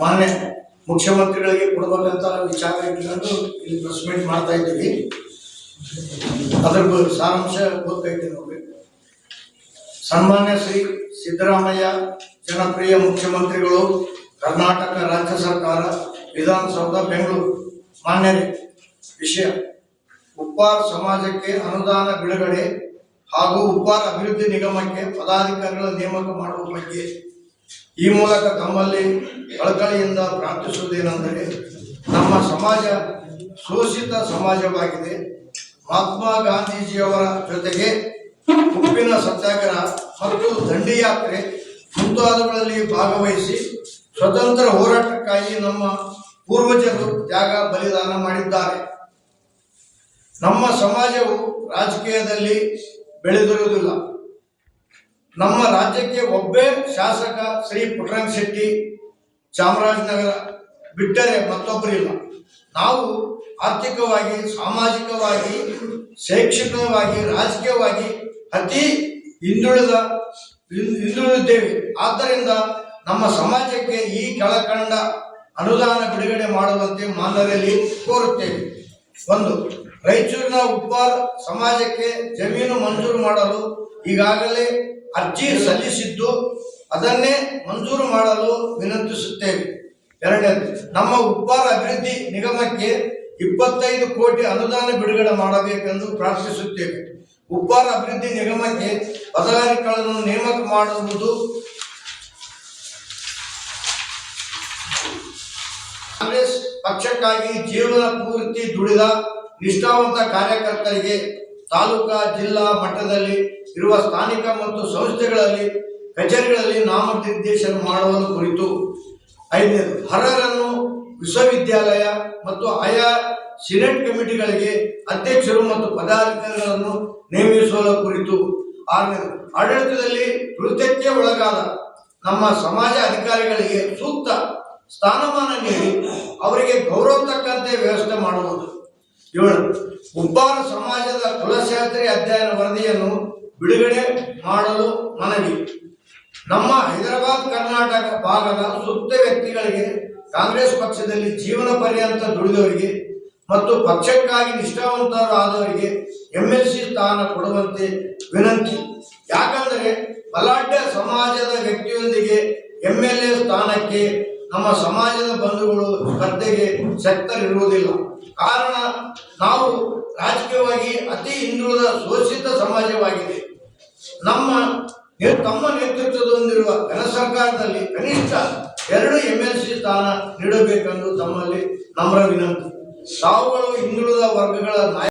ಮಾನ್ಯ ಮುಖ್ಯಮಂತ್ರಿಗಳಿಗೆ ಕೊಡಬೇಕಂತ ವಿಚಾರ ಇಟ್ಕೊಂಡು ಇಲ್ಲಿ ಪ್ರೆಸ್ ಮಾಡ್ತಾ ಇದ್ದೀವಿ. ಅದ್ರ ಸಾರಾಂಶ ಗೊತ್ತೈತಿ ನೋಡಿ ಸನ್ಮಾನ್ಯ ಶ್ರೀ ಸಿದ್ದರಾಮಯ್ಯ ಜನಪ್ರಿಯ ಮುಖ್ಯಮಂತ್ರಿಗಳು, ಕರ್ನಾಟಕ ರಾಜ್ಯ ಸರ್ಕಾರ, ವಿಧಾನಸೌಧ, ಬೆಂಗಳೂರು. ಮಾನ್ಯರೇ, ವಿಷಯ. ಉಪ್ಪಾರ ಸಮಾಜಕ್ಕೆ ಅನುದಾನ ಬಿಡುಗಡೆ ಹಾಗೂ ಉಪ್ಪಾರ ಅಭಿವೃದ್ಧಿ ನಿಗಮಕ್ಕೆ ಪದಾಧಿಕಾರಿಗಳ ನೇಮಕ ಮಾಡುವ ಬಗ್ಗೆ ಈ ಮೂಲಕ ತಮ್ಮಲ್ಲಿ ಕಳಕಳಿಯಿಂದ ಪ್ರಾರ್ಥಿಸುವುದೇನೆಂದರೆ ನಮ್ಮ ಸಮಾಜ ಶೋಷಿತ ಸಮಾಜವಾಗಿದೆ. ಮಹಾತ್ಮ ಗಾಂಧೀಜಿಯವರ ಜೊತೆಗೆ ಉಪ್ಪಿನ ಸತ್ಯಾಗ್ರಹ ಮತ್ತು ದಂಡಿಯಾತ್ರೆ ಮುಂತಾದವುಗಳಲ್ಲಿ ಭಾಗವಹಿಸಿ ಸ್ವತಂತ್ರ ಹೋರಾಟಕ್ಕಾಗಿ ನಮ್ಮ ಪೂರ್ವಜರು ತ್ಯಾಗ ಬಲಿದಾನ ಮಾಡಿದ್ದಾರೆ. ನಮ್ಮ ಸಮಾಜವು ರಾಜಕೀಯದಲ್ಲಿ ಬೆಳೆದಿರುವುದಿಲ್ಲ. ನಮ್ಮ ರಾಜ್ಯಕ್ಕೆ ಒಬ್ಬೇ ಶಾಸಕ ಶ್ರೀ ಪುಟ್ಟರಂಗ ಶೆಟ್ಟಿ ಚಾಮರಾಜನಗರ ಬಿಟ್ಟರೆ ಮತ್ತೊಬ್ಬರಿಲ್ಲ. ನಾವು ಆರ್ಥಿಕವಾಗಿ, ಸಾಮಾಜಿಕವಾಗಿ, ಶೈಕ್ಷಣಿಕವಾಗಿ, ರಾಜಕೀಯವಾಗಿ ಅತಿ ಹಿಂದುಳಿದ ಹಿಂದುಳಿದ್ದೇವೆ ಆದ್ದರಿಂದ ನಮ್ಮ ಸಮಾಜಕ್ಕೆ ಈ ಕೆಳಕಂಡ ಅನುದಾನ ಬಿಡುಗಡೆ ಮಾಡುವಂತೆ ಮಾನ್ಯರಲ್ಲಿ ಕೋರುತ್ತೇವೆ. ಒಂದು, ರಾಯಚೂರಿನ ಉಪ್ಪಾರ್ ಸಮಾಜಕ್ಕೆ ಜಮೀನು ಮಂಜೂರು ಮಾಡಲು ಈಗಾಗಲೇ ಅರ್ಜಿ ಸಲ್ಲಿಸಿದ್ದು ಅದನ್ನೇ ಮಂಜೂರು ಮಾಡಲು ವಿನಂತಿಸುತ್ತೇವೆ. ಎರಡನೇ ನಮ್ಮ ಉಪ್ಪಾರ ಅಭಿವೃದ್ಧಿ ನಿಗಮಕ್ಕೆ ಇಪ್ಪತ್ತೈದು ಕೋಟಿ ಅನುದಾನ ಬಿಡುಗಡೆ ಮಾಡಬೇಕೆಂದು ಪ್ರಾರ್ಥಿಸುತ್ತೇವೆ. ಉಪ್ಪಾರ ಅಭಿವೃದ್ಧಿ ನಿಗಮಕ್ಕೆ ಪದಾಧಿಕಾರಿಗಳನ್ನು ನೇಮಕ ಮಾಡುವುದು ಕಾಂಗ್ರೆಸ್ ಪಕ್ಷಕ್ಕಾಗಿ ಜೀವನ ಪೂರ್ತಿ ದುಡಿದ ನಿಷ್ಠಾವಂತ ಕಾರ್ಯಕರ್ತರಿಗೆ ತಾಲೂಕಾ, ಜಿಲ್ಲಾ ಮಟ್ಟದಲ್ಲಿ ಇರುವ ಸ್ಥಾನಿಕ ಮತ್ತು ಸಂಸ್ಥೆಗಳಲ್ಲಿ ಕಚೇರಿಗಳಲ್ಲಿ ನಾಮನಿರ್ದೇಶನ ಮಾಡುವ ಕುರಿತು ಐದನೇದು ಹರರನ್ನು ವಿಶ್ವವಿದ್ಯಾಲಯ ಮತ್ತು ಆಯಾ ಸಿನೆಟ್ ಕಮಿಟಿಗಳಿಗೆ ಅಧ್ಯಕ್ಷರು ಮತ್ತು ಪದಾಧಿಕಾರಿಗಳನ್ನು ನೇಮಿಸುವ ಕುರಿತು ಆರನೇದು ಆಡಳಿತದಲ್ಲಿ ಕೃತ್ಯಕ್ಕೆ ಒಳಗಾದ ನಮ್ಮ ಸಮಾಜ ಅಧಿಕಾರಿಗಳಿಗೆ ಸೂಕ್ತ ಸ್ಥಾನಮಾನ ನೀಡಿ ಅವರಿಗೆ ಗೌರವ ತಕ್ಕಂತೆ ವ್ಯವಸ್ಥೆ ಮಾಡುವುದು. ಏಳು ಉಪ್ಪಾರ ಸಮಾಜದ ಕುಲಶಾಸ್ತ್ರಿ ಅಧ್ಯಯನ ವರದಿಯನ್ನು ಬಿಡುಗಡೆ ಮಾಡಲು ಮನವಿ. ನಮ್ಮ ಹೈದರಾಬಾದ್, ಕರ್ನಾಟಕ ಭಾಗದ ಸುಪ್ತ ವ್ಯಕ್ತಿಗಳಿಗೆ ಕಾಂಗ್ರೆಸ್ ಪಕ್ಷದಲ್ಲಿ ಜೀವನ ಪರ್ಯಂತ ದುಡಿದವರಿಗೆ ಮತ್ತು ಪಕ್ಷಕ್ಕಾಗಿ ನಿಷ್ಠಾವಂತರಾದವರಿಗೆ ಎಂ ಎಲ್ ಸಿ ಸ್ಥಾನ ಕೊಡುವಂತೆ ವಿನಂತಿ. ಯಾಕಂದರೆ ಬಲಾಢ್ಯ ಸಮಾಜದ ವ್ಯಕ್ತಿಯೊಂದಿಗೆ ಎಂ ಎಲ್ ಎ ಸ್ಥಾನಕ್ಕೆ ನಮ್ಮ ಸಮಾಜದ ಬಂಧುಗಳು ಸ್ಪರ್ಧೆಗೆ ಶಕ್ತರಿರುವುದಿಲ್ಲ ಕಾರಣ ನಾವು ರಾಜಕೀಯವಾಗಿ ಅತಿ ಹಿಂದುಳಿದ ಶೋಷಿತ ಸಮಾಜವಾಗಿದೆ. ನಮ್ಮ ತಮ್ಮ ನೇತೃತ್ವದೊಂದಿರುವ ಜನ ಸರ್ಕಾರದಲ್ಲಿ ಕನಿಷ್ಠ ಎರಡು ಎಂ ಎಲ್ ಸಿ ಸ್ಥಾನ ನೀಡಬೇಕೆಂದು ತಮ್ಮಲ್ಲಿ ನಮ್ರ ವಿನಂತಿ. ತಾವುಗಳು ಹಿಂದುಳಿದ ವರ್ಗಗಳ ನಾಯ